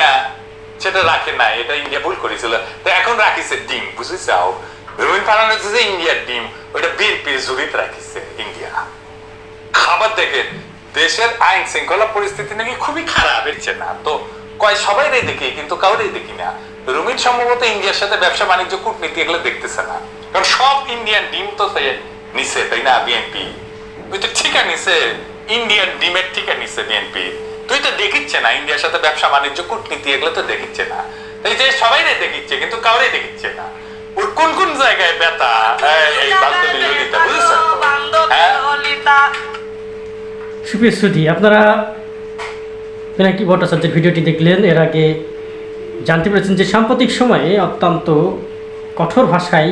না, সেটা রাখে না এটা ইন্ডিয়া ভুল করেছিল। তো এখন রাখিছে ডিম, বুঝেছাও? রুমিন ফারহানা হচ্ছে যে ইন্ডিয়ার ডিম, ওইটা বিএনপির ঝুড়িতে রাখিছে ইন্ডিয়া খাবার দেখেন দেশের আইন শৃঙ্খলা পরিস্থিতি নাকি খুবই খারাপ হচ্ছে না। তো কয় সবাই রে দেখি, কিন্তু কাউরেই দেখি না। রুমিন সম্ভবত ইন্ডিয়ার সাথে ব্যবসা বাণিজ্য, কূটনীতি এগুলো দেখতেছে না। কারণ সব ইন্ডিয়ান ডিম তো সে নিছে, তাই না, বিএনপি? তুই তো ঠিকা নিছে ইন্ডিয়ান ডিমের ঠিকা নিছে বিএনপি। তুই তো দেখিচ্ছে না ইন্ডিয়ার সাথে ব্যবসা বাণিজ্য কূটনীতি এগুলো তো দেখিচ্ছে না। এই যে সবাই দেখিচ্ছে কিন্তু কাউরে দেখিচ্ছে না। ওর কোন কোন জায়গায় ব্যথা? এই, বান্ধবী ললিতা বুঝেছেন হ্যাঁ। সুপ্রিয় শ্রুতি আপনারা পিনাকি ভট্টাচার্যের ভিডিওটি দেখলেন এর আগে জানতে পেরেছেন যে সাম্প্রতিক সময়ে অত্যন্ত কঠোর ভাষায়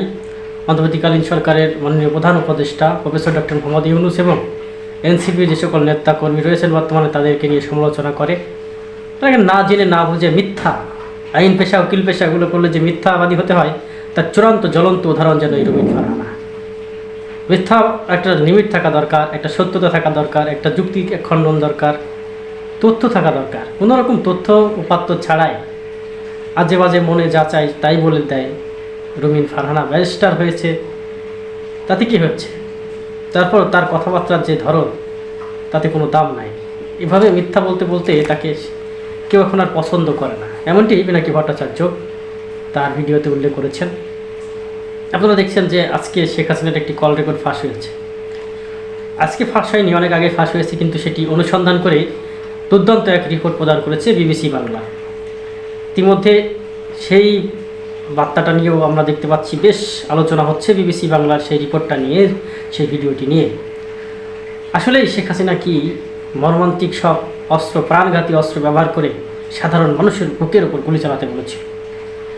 অন্তর্বর্তীকালীন সরকারের মাননীয় প্রধান উপদেষ্টা প্রফেসর ডক্টর মোহাম্মদ ইউনুস এবং এনসিপির যে সকল নেতা কর্মী রয়েছেন বর্তমানে তাদেরকে নিয়ে সমালোচনা করে তাকে না জেনে না বুঝে মিথ্যা, আইন পেশা, উকিল পেশাগুলো করলে যে মিথ্যাবাদী হতে হয়, তার চূড়ান্ত জ্বলন্ত উদাহরণ যেন এই রবীন্দ্র ফারহানা মিথ্যা একটা লিমিট থাকা দরকার, একটা সত্যতা থাকা দরকার, একটা যুক্তি খণ্ডন দরকার, তথ্য থাকা দরকার। কোনো রকম তথ্য উপাত্ত ছাড়াই আজে বাজে মনে যা চাই তাই বলে দেয় রুমিন ফারহানা। ব্যারিস্টার হয়েছে, তাতে কি হচ্ছে তারপর তার কথাবার্তার যে ধরন, তাতে কোনো দাম নাই। এভাবে মিথ্যা বলতে বলতে তাকে কেউ এখন আর পছন্দ করে না। এমনটি পিনাকি ভট্টাচার্য তার ভিডিওতে উল্লেখ করেছেন। আপনারা দেখছেন যে আজকে শেখ হাসিনার একটি কল রেকর্ড ফাঁস হয়েছে। আজকে ফাঁস হয়নি, অনেক আগে ফাঁস হয়েছে, কিন্তু সেটি অনুসন্ধান করে দুর্দান্ত এক রিপোর্ট প্রদান করেছে বিবিসি বাংলা। ইতিমধ্যে সেই বার্তাটা নিয়েও আমরা দেখতে পাচ্ছি, বেশ আলোচনা হচ্ছে বিবিসি বাংলার সেই রিপোর্টটা নিয়ে, সেই ভিডিওটি নিয়ে। আসলে শেখ হাসিনা কি মর্মান্তিক সব অস্ত্র, প্রাণঘাতী অস্ত্র ব্যবহার করে সাধারণ মানুষের বুকের ওপর গুলি চালাতে বলেছিল?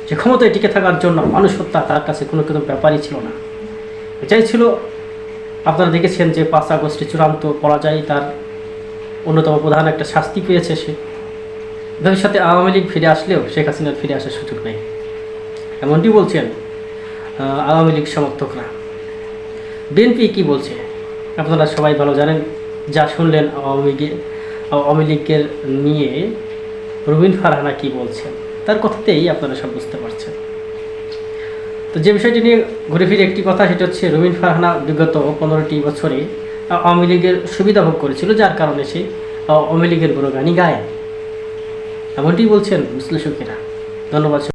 যে ক্ষমতায় টিকে থাকার জন্য মানুষ হত্যা তার কাছে কোনো কোনো ব্যাপারই ছিল না। এটাই ছিল, আপনারা দেখেছেন যে পাঁচ আগস্টে চূড়ান্ত পরাজয় তার অন্যতম প্রধান একটা শাস্তি পেয়েছে সে। ভবিষ্যতে আওয়ামী লীগ ফিরে আসলেও শেখ হাসিনার ফিরে আসার সুযোগ নেই। এমনটি বলছেন আওয়ামী লীগ সমর্থকরা। বিএনপি কি বলছে? আপনারা সবাই ভালো জানেন, যা শুনলেন আওয়ামী লীগে আওয়ামী লীগের নিয়ে রুবিন ফারহানা কি বলছেন, তার কথাতেই আপনারা সব বুঝতে পারছেন। তো যে বিষয়টি নিয়ে ঘুরে ফিরে একটি কথা, সেটা হচ্ছে রুবিন ফারহানা বিগত পনেরোটি বছরে আওয়ামী লীগের সুবিধা ভোগ করেছিল, যার কারণে সে আওয়ামী লীগের গুণগানই গায়। এমনটি বলছেন বিশ্লেষকেরা। ধন্যবাদ